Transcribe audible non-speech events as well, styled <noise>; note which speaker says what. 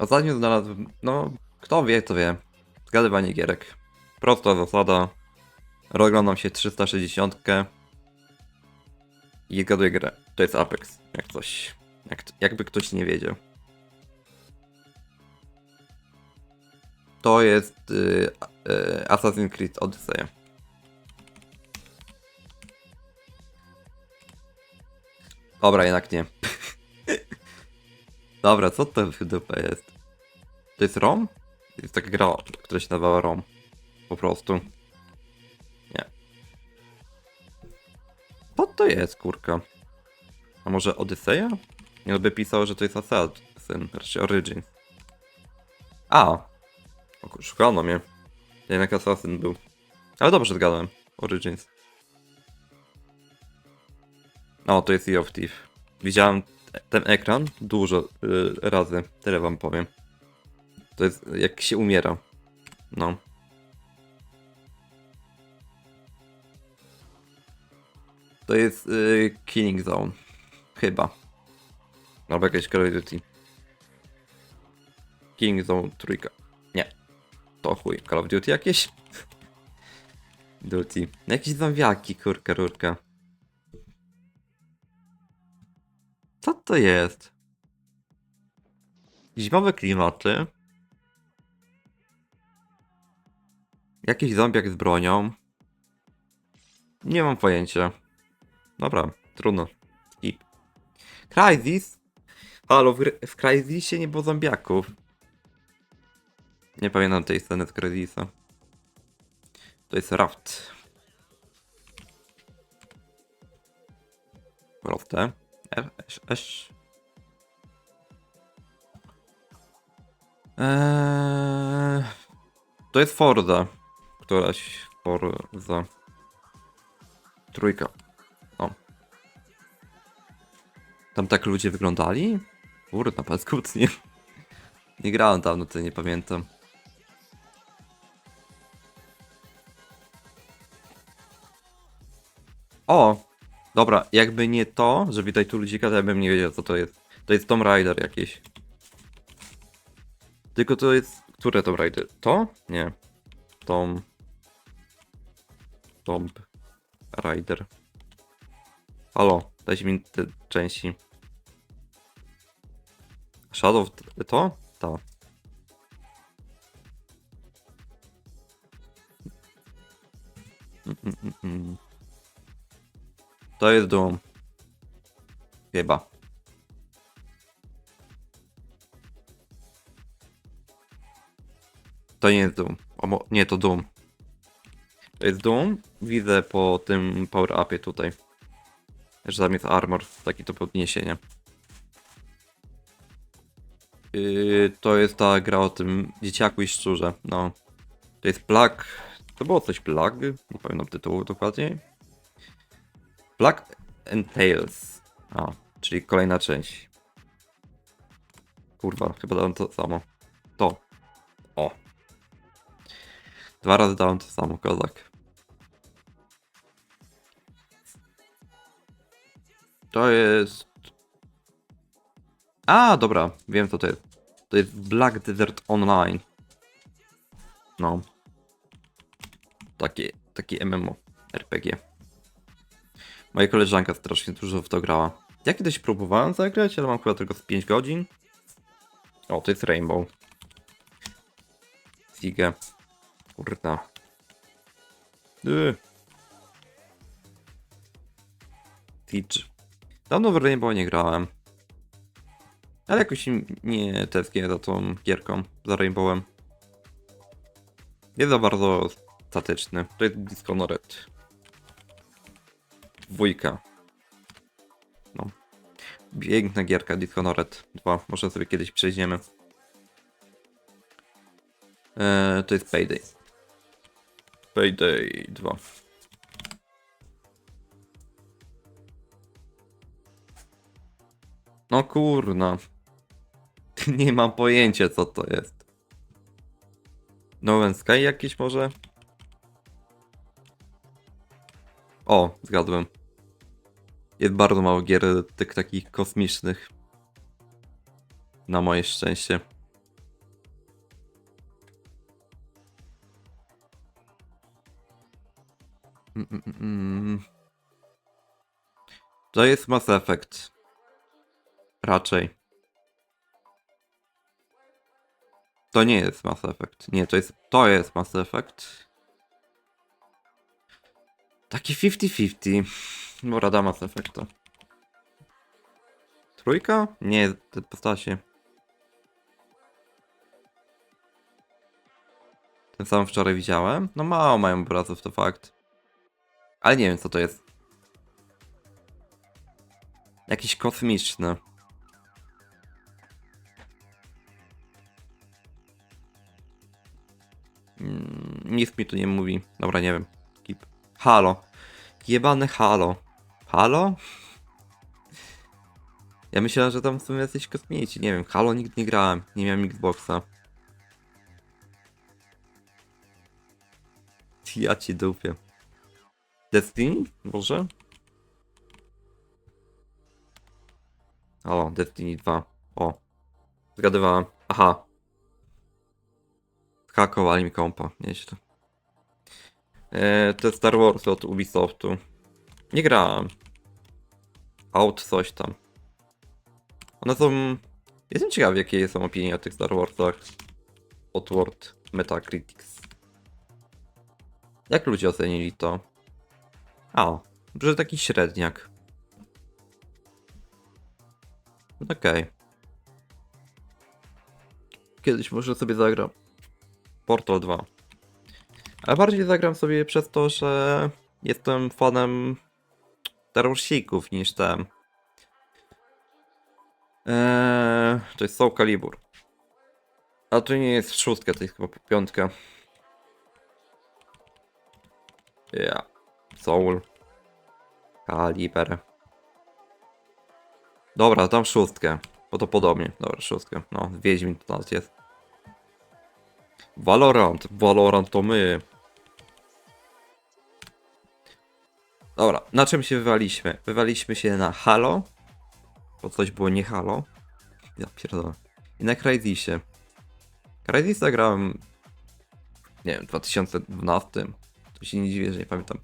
Speaker 1: Ostatnio znalazłem, no, kto wie, to wie. Zgadywanie gierek. Prosta zasada. Rozglądam się 360 i zgaduję grę. To jest Apex, jak coś. Jak, jakby ktoś nie wiedział. To jest y, y, Assassin's Creed Odyssey. Dobra, jednak nie. <laughs> Dobra, co to w dupę jest? To jest ROM? Jest taka gra, która się nazywała ROM. Po prostu. Nie. Co to jest, kurka? A może Odyseja? Nie by że to jest Assassin, raczej Origins. A! Szukano mnie. Jednak Assassin był. Ale dobrze zgadłem. Origins. O, to jest Sea of Thief. Widziałem ten ekran dużo y, razy, tyle wam powiem. To jest jak się umiera. No. To jest y, Killing Zone. Chyba. Albo jakieś Call of Duty. Killing Zone trójka. Nie. To chuj. Call of Duty jakieś? <laughs> Duty. Jakieś zombiaki, kurka, rurka. To jest? Zimowe klimaty. Jakiś zombiak z bronią. Nie mam pojęcia. Dobra, trudno. Skip. Crysis? Halo, w, w Crysisie nie było zombiaków. Nie pamiętam tej sceny z Crysisa. To jest Raft. Proste. Eee, to jest Forza. Któraś Forza. Trójka. O. Tam tak ludzie wyglądali? Kurde, paskudnie. Nie grałem dawno, to nie pamiętam. O! Dobra, jakby nie to, że widać tu ludzika, to ja bym nie wiedział co to jest. To jest Tomb Raider jakieś. Tylko to jest... Które Tomb Raider? To? Nie. Tom... Tomb Raider. Halo, dajcie mi te części. Shadow to? To. Mm, mm, mm, mm. To jest Doom. Chyba. To nie jest Doom. O, nie, to Doom. To jest Doom. Widzę po tym power upie tutaj. Że tam jest armor, taki to podniesienie. Yy, to jest ta gra o tym dzieciaku i szczurze. No. To jest Plague. To było coś Plague? Nie pamiętam tytułu dokładnie. Plague and Tales. A, czyli kolejna część. Kurwa, chyba dałem to samo. To. O. Dwa razy dałem to samo, kozak. To jest... A, dobra, wiem co to jest. To jest Black Desert Online. No. Takie, takie MMO, RPG. Moja koleżanka strasznie dużo w to grała. Ja kiedyś próbowałem zagrać, ale mam chyba tylko z 5 godzin. O, to jest Rainbow. Sige. Kurna. Yy. Siege. Dawno w Rainbow nie grałem. Ale jakoś nie tęsknię za tą gierką, za Rainbowem. Jest za bardzo statyczny. To jest Dishonored. Dwójka. No. Piękna gierka Dishonored 2. Może sobie kiedyś przejdziemy. Eee, to jest Payday. Payday 2. No kurna. <laughs> Nie mam pojęcia co to jest. No Man's Sky jakieś może? O, zgadłem. Jest bardzo mało gier tych takich kosmicznych. Na moje szczęście. Mm, mm, mm, to jest Mass Effect. Raczej. To nie jest Mass Effect. Nie, to jest, to jest Mass Effect. Taki 50-50. No rada Mass Effecta. Trójka? Nie, te postacie. Ten sam wczoraj widziałem. No mało mają obrazów, to fakt. Ale nie wiem co to jest. Jakiś kosmiczny. Mm, Nic mi tu nie mówi. Dobra, nie wiem. Skip. Halo. Jebane halo. Halo? Ja myślałem, że tam są jacyś kosmici. Nie wiem, halo nigdy nie grałem. Nie miałem Xboxa. Ja ci dupię. Destiny? Może? O, Destiny 2. O. Zgadywałem. Aha. Hakowali mi kompa. Nieźle. Eee, te Star Wars od Ubisoftu. Nie grałem. Out coś tam. One są... Jestem ciekaw jakie są opinie o tych Star Warsach. Outward Metacritics. Jak ludzie ocenili to? A, że taki średniak. Okej. Kiedyś może sobie zagram. Portal 2. Ale bardziej zagram sobie przez to, że jestem fanem Star Warsików niż ten. Eee, to jest Soul Calibur. A to nie jest szóstka, to jest chyba piątka. Ja. Soul. Kaliber. Dobra, tam szóstkę. Bo to podobnie. Dobra, szóstkę. No, Wiedźmin to nas jest. Valorant. Valorant to my. Dobra, na czym się wywaliśmy? Wywaliśmy się na Halo. Bo coś było nie Halo. Ja pierdolę. I na Crysisie. Crysis zagrałem... Nie wiem, w 2012. To się nie dziwię, że nie pamiętam.